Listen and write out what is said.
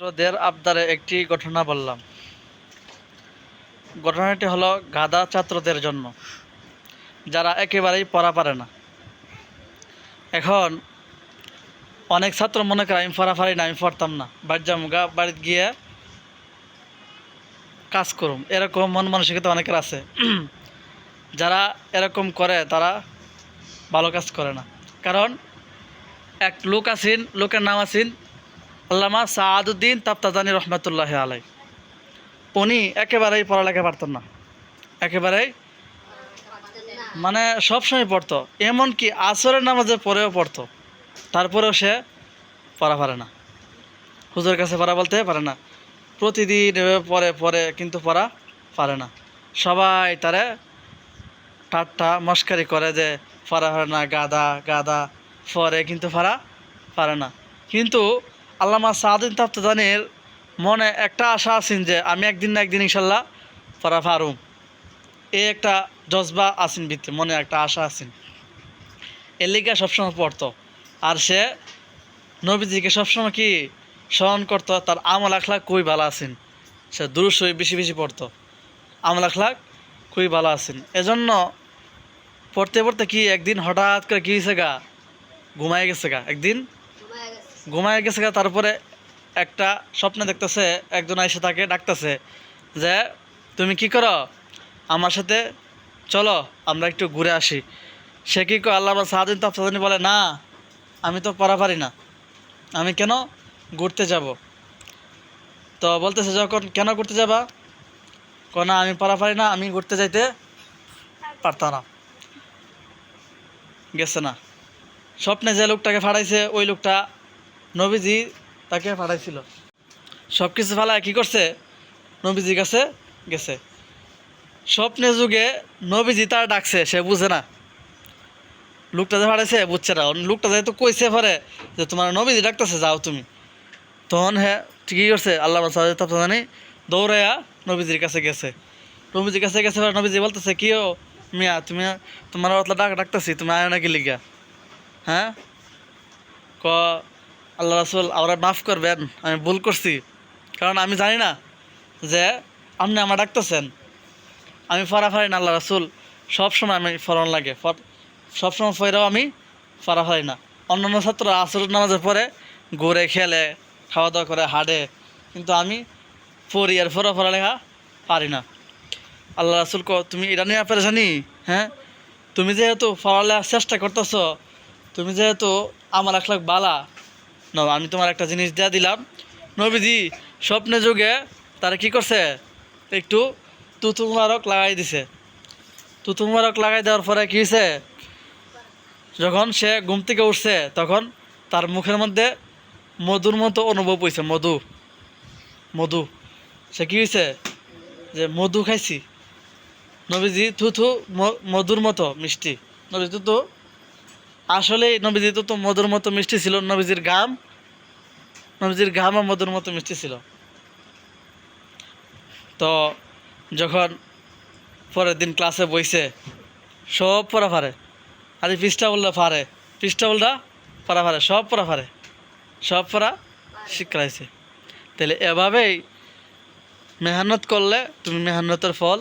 ছাত্রদের আবদারে একটি ঘটনা বললাম। ঘটনাটি হলো গাদা ছাত্রদের জন্য, যারা একেবারেই পড়া পারে না। এখন অনেক ছাত্র মনে করে, আমি পড়া পারি না, আমি পড়তাম না। বাড়ি যাম গা, বাড়িতে গিয়ে কাজ করুম। এরকম মন মানসিকতা অনেকের আছে। যারা এরকম করে, তারা ভালো কাজ করে না। কারণ এক লোক আছেন, লোকের নাম আছেন আল্লামা সাহাদুদ্দিন তাপ্তাজানি রহমতুল্লাহ আলাই উনি একেবারেই পড়ালেখা পারতেন না। একেবারেই মানে সবসময় পড়তো। এমনকি আসরের নামাজে পরেও পড়তো। তারপরেও সে পড়া পারে না। হুজুরের কাছে পড়া বলতে পারে না। প্রতিদিন পরে পড়ে কিন্তু পড়া পারে না। সবাই তারে ঠাট্টা, মস্কারি করে যে পড়া হয় না, গাদা গাদা, পরে কিন্তু পড়া পারে না। কিন্তু আল্লামা সাদিন তাপ্তাদানির মনে একটা আশা আছেন যে আমি একদিন না একদিন ইনশাল্লাহ পড়া পারুম এই একটা জজবা আছেন ভিতরে, মনে একটা আশা আছেন। এর লিগে সবসময় পড়তো। আর সে নবীজিকে সবসময় কি স্মরণ করতো, তার আমল আখলাক খুবই ভালো আছেন। সে দুরুসই বেশি বেশি পড়তো। আমল আখলাক খুবই ভালো আছেন। এজন্য পড়তে পড়তে কি একদিন হঠাৎ করে কী হয়েছে গা? ঘুমায় গেছে গা। একদিন ঘুমায় গেছে তারপরে একটা স্বপ্নে দেখতেছে, একজন এসে তাকে ডাকতেছে যে, তুমি কি করো? আমার সাথে, চলো, আমরা একটু ঘুরে আসি। সে কী কো আল্লাহ সাহাদিন তাফসাদিনী বলে, না, আমি তো পড়া পারি না। আমি কেন ঘুরতে যাব? তো বলতেছে, যখন কেন ঘুরতে যাবা? না, আমি পড়া পারি না, আমি ঘুরতে যাইতে পারতাম না। গেছে না। স্বপ্নে যে লোকটাকে ফাড়াইছে, ওই লোকটা নবীজি তাকে ফাড়াইছিল সব কিছু ফালায় কী করছে? নবীজির কাছে গেছে। স্বপ্নে যুগে নবীজি তার ডাকছে, সে বুঝে না। লোকটা যে ফাড়াইছে বুঝছে না। লোকটা যেহেতু কইছে পারে যে তোমার নবীজি ডাকতেছে, যাও তুমি। তখন হ্যাঁ ঠিকই করছে আল্লাহ জানি, দৌড়াইয়া নবীজির কাছে গেছে। নবীজির কাছে গেছে পরে নবীজি বলতেছে, কি ও মিয়া, তুমি তোমার অতলা ডাক ডাকতেছি, তুমি আয় নাকি লিগা? হ্যাঁ? ক আল্লাহ রাসুল আমরা মাফ করবেন, আমি ভুল করছি। কারণ আমি জানি না যে আপনি আমার ডাকতেছেন। আমি ফরাফারি না, আল্লাহ রাসুল। সবসময় আমি ফরন লাগে। সবসময় ফেরাও আমি ফরাফারি না। অন্যান্য ছাত্ররা আসর নামাজের পরে ঘুরে খেলে খাওয়া দাওয়া করে, হাঁটে। কিন্তু আমি পড়ি আর ফরা ফরা লেখা পারি না। আল্লাহ রাসুল ক তুমি এটা নিয়ে পেরেছানি হ্যাঁ? তুমি যেহেতু পড়ালেখার চেষ্টা করতেছ, তুমি যেহেতু আমার এক লাখ বালা ন আমি তোমার একটা জিনিস দেয়া দিলাম। নবীজি, স্বপ্নে যুগে তারা কি করছে? একটু তুতু মুবারক লাগাই দিছে। তুতু মুবারক লাগাই দেওয়ার পরে কী হয়েছে যখন সে ঘুম থেকে উঠছে, তখন তার মুখের মধ্যে মধুর মতো অনুভব হয়েছে মধু। মধু। সে কী হয়েছে যে মধু খাইছি। নবীজি থুথু মধুর মতো মিষ্টি। নবীজি তো আসলে নবীজি তো মধুর মতো মিষ্টি ছিল, নবীজির গাম নবীজির গামও মধুর মতো মিষ্টি ছিল। তো যখন পরের দিন ক্লাসে বইছে, সব পড়া পারে আরে পৃষ্ঠা বললে পারে পৃষ্ঠা বলটা পড়া পারে সব পড়া পারে সব পড়া শিক্ষাইছে তাহলে এভাবেই মেহনত করলে তুমি মেহনতের ফল